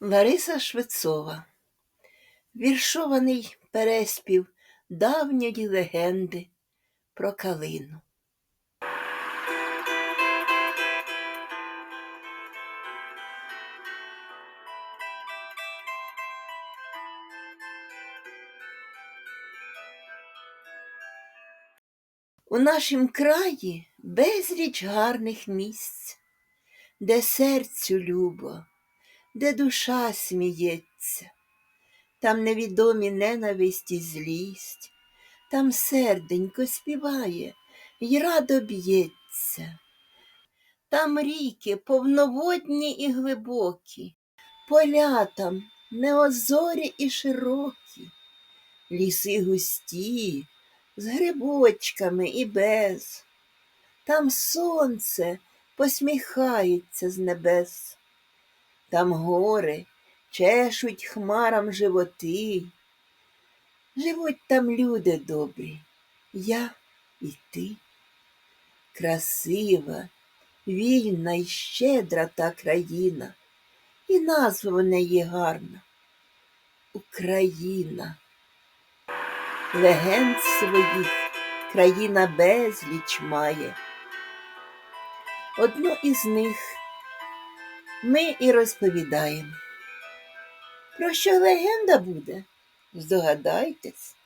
Лариса Швецова Віршований переспів давньої легенди про калину. У нашім краї безліч гарних місць, де серцю любо, де душа сміється, там невідомі ненависть і злість, там серденько співає й радо б'ється, там ріки повноводні і глибокі, поля там неозорі і широкі, ліси густі, з грибочками і без, там сонце посміхається з небес, там гори чешуть хмарам животи. Живуть там люди добрі, я і ти. Красива, вільна і щедра та країна, і назва в неї гарна Україна. Легенд своїх країна безліч має. Одну із них ми і розповідаємо. Про що легенда буде? Здогадайтесь,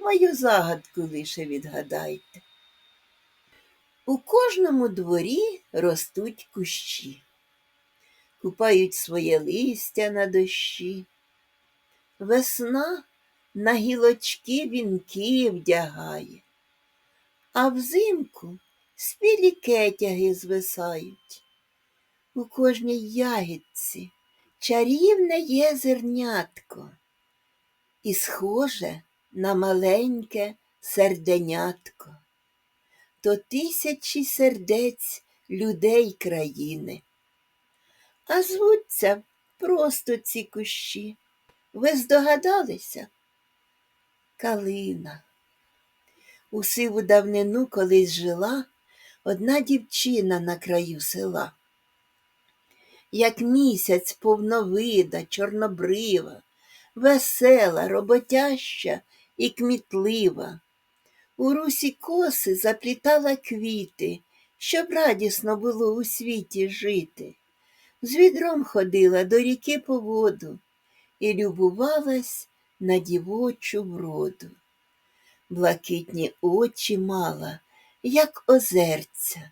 мою загадку лише відгадайте. У кожному дворі ростуть кущі, купають своє листя на дощі. Весна на гілочки вінки вдягає, а взимку спілі кетяги звисають. У кожній ягідці чарівне є зернятко і схоже на маленьке серденятко. То тисячі сердець людей країни. А звуться просто ці кущі. Ви здогадалися? Калина. У сиву давнину колись жила одна дівчина на краю села. Як місяць повновида, чорнобрива, весела, роботяща і кмітлива. У русі коси заплітала квіти, щоб радісно було у світі жити. З відром ходила до ріки по воду і любувалась на дівочу вроду. Блакитні очі мала, як озерця,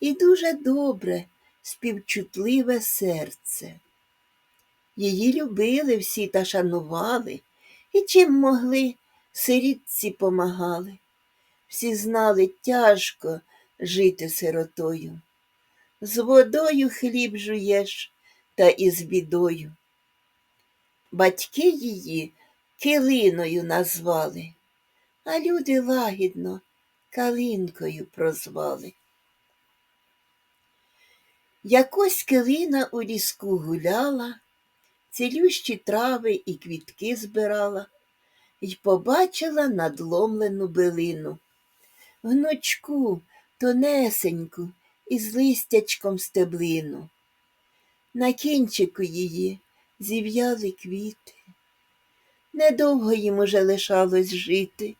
і дуже добре, співчутливе серце. Її любили всі та шанували, і чим могли, сирітці помагали. Всі знали тяжко жити сиротою. З водою хліб жуєш та із бідою. Батьки її килиною назвали, а люди лагідно калинкою прозвали. Якось килина у ліску гуляла, цілющі трави і квітки збирала й побачила надломлену билину, гнучку, тонесеньку із листячком стеблину. На кінчику її зів'яли квіти. Недовго їм уже лишалось жити.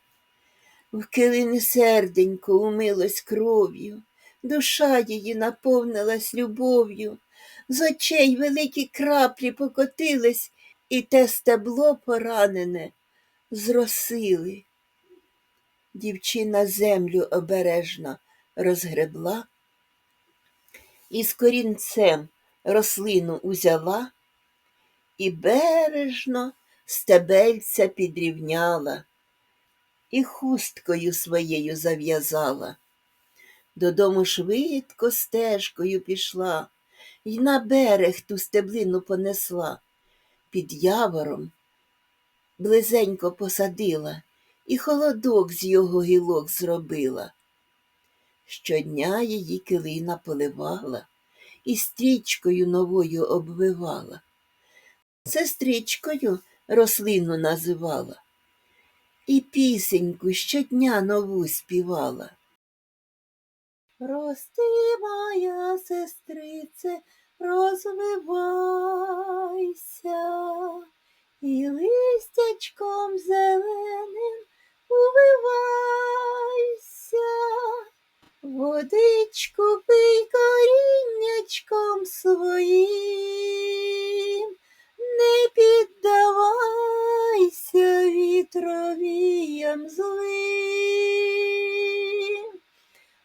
В килини серденько умилось кров'ю, душа її наповнилась любов'ю, з очей великі краплі покотились, і те стебло поранене зросили. Дівчина землю обережно розгребла і з корінцем рослину узяла і бережно стебельця підрівняла і хусткою своєю зав'язала. Додому швидко стежкою пішла й на берег ту стеблину понесла. Під явором близенько посадила і холодок з його гілок зробила. Щодня її килина поливала і стрічкою новою обвивала. Сестричкою рослину називала і пісеньку щодня нову співала. Рости, моя сестрице, розвивайся і листячком зеленим увивайся, водичку.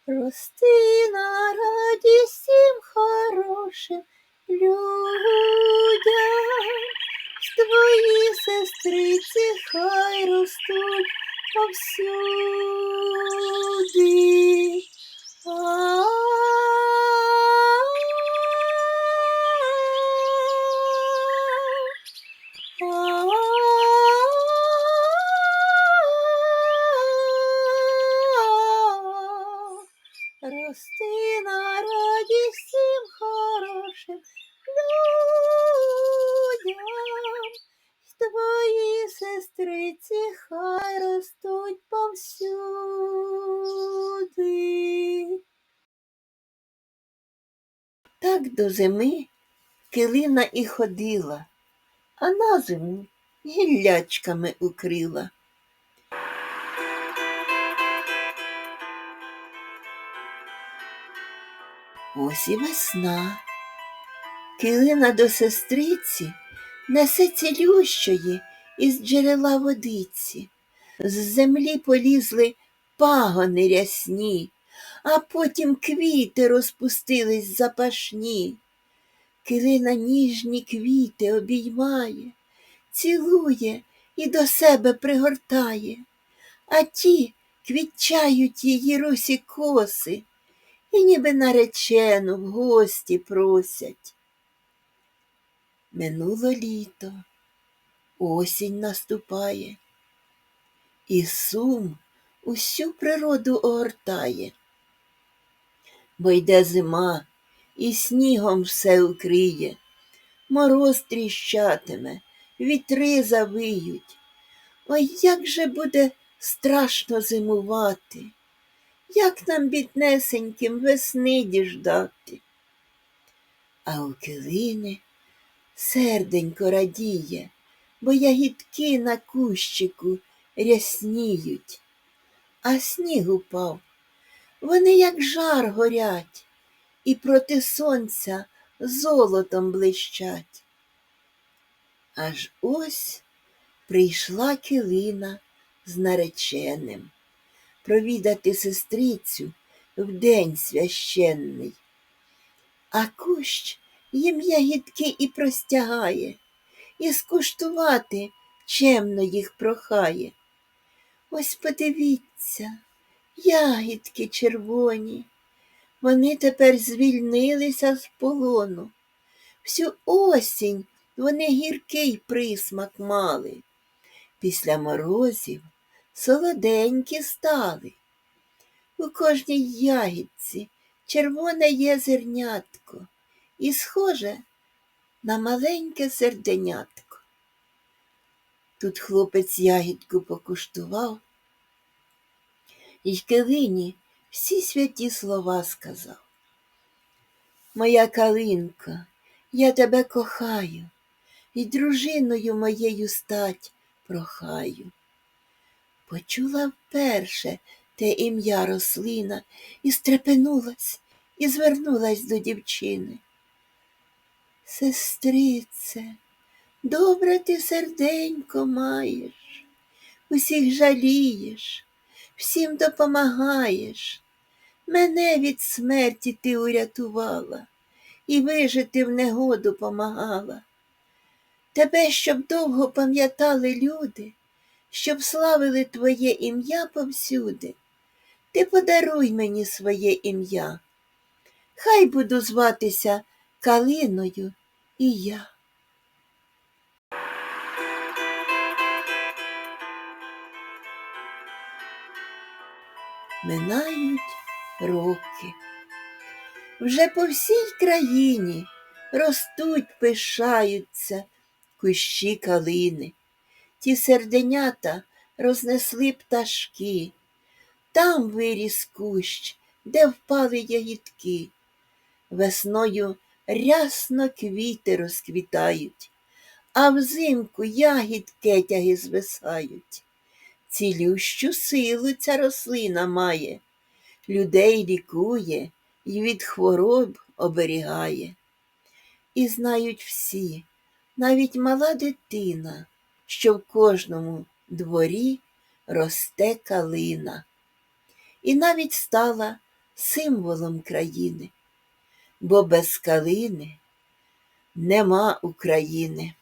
Рости на радість всім хорошим людям. Твої сестриці хай ростуть повсюди. Рости хай ростуть повсюди. Так до зими килина і ходила, а на зиму гіллячками укрила. Ось і весна. Килина до сестриці несе цілющої із джерела водиці. З землі полізли пагони рясні, а потім квіти розпустились запашні. Килина ніжні квіти обіймає, цілує і до себе пригортає, а ті квітчають її русі коси і ніби наречену в гості просять. Минуло літо, осінь наступає, і сум усю природу огортає, бо йде зима і снігом все укриє, мороз тріщатиме, вітри завиють. Ой, як же буде страшно зимувати, як нам біднесеньким весни діждати. А у килини серденько радіє, бо ягідки на кущику рясніють, а сніг упав. Вони, як жар горять, і проти сонця золотом блищать. Аж ось прийшла килина з нареченим провідати сестрицю в день священний. А кущ їм ягідки і простягає, і скуштувати чемно їх прохає. Ось подивіться, ягідки червоні, вони тепер звільнилися з полону. Всю осінь вони гіркий присмак мали. Після морозів солоденькі стали. У кожній ягідці червоне є зернятко і схоже на маленьке серденятко. Тут хлопець ягідку покуштував, і килині всі святі слова сказав. Моя калинко, я тебе кохаю, і дружиною моєю стать прохаю. Почула вперше те ім'я рослина і стрепенулась, і звернулась до дівчини. Сестрице, добре ти серденько маєш, усіх жалієш, всім допомагаєш. Мене від смерті ти урятувала і вижити в негоду помагала. Тебе, щоб довго пам'ятали люди, щоб славили твоє ім'я повсюди. Ти подаруй мені своє ім'я. Хай буду зватися Калиною і я. Минають роки. Вже по всій країні ростуть, пишаються кущі калини. Ті серденята рознесли пташки, там виріс кущ, де впали ягідки. Весною рясно квіти розквітають, а взимку ягід кетяги звисають. Цілющу силу ця рослина має, людей лікує і від хвороб оберігає. І знають всі, навіть мала дитина, що в кожному дворі росте калина. І навіть стала символом країни, бо без калини нема України.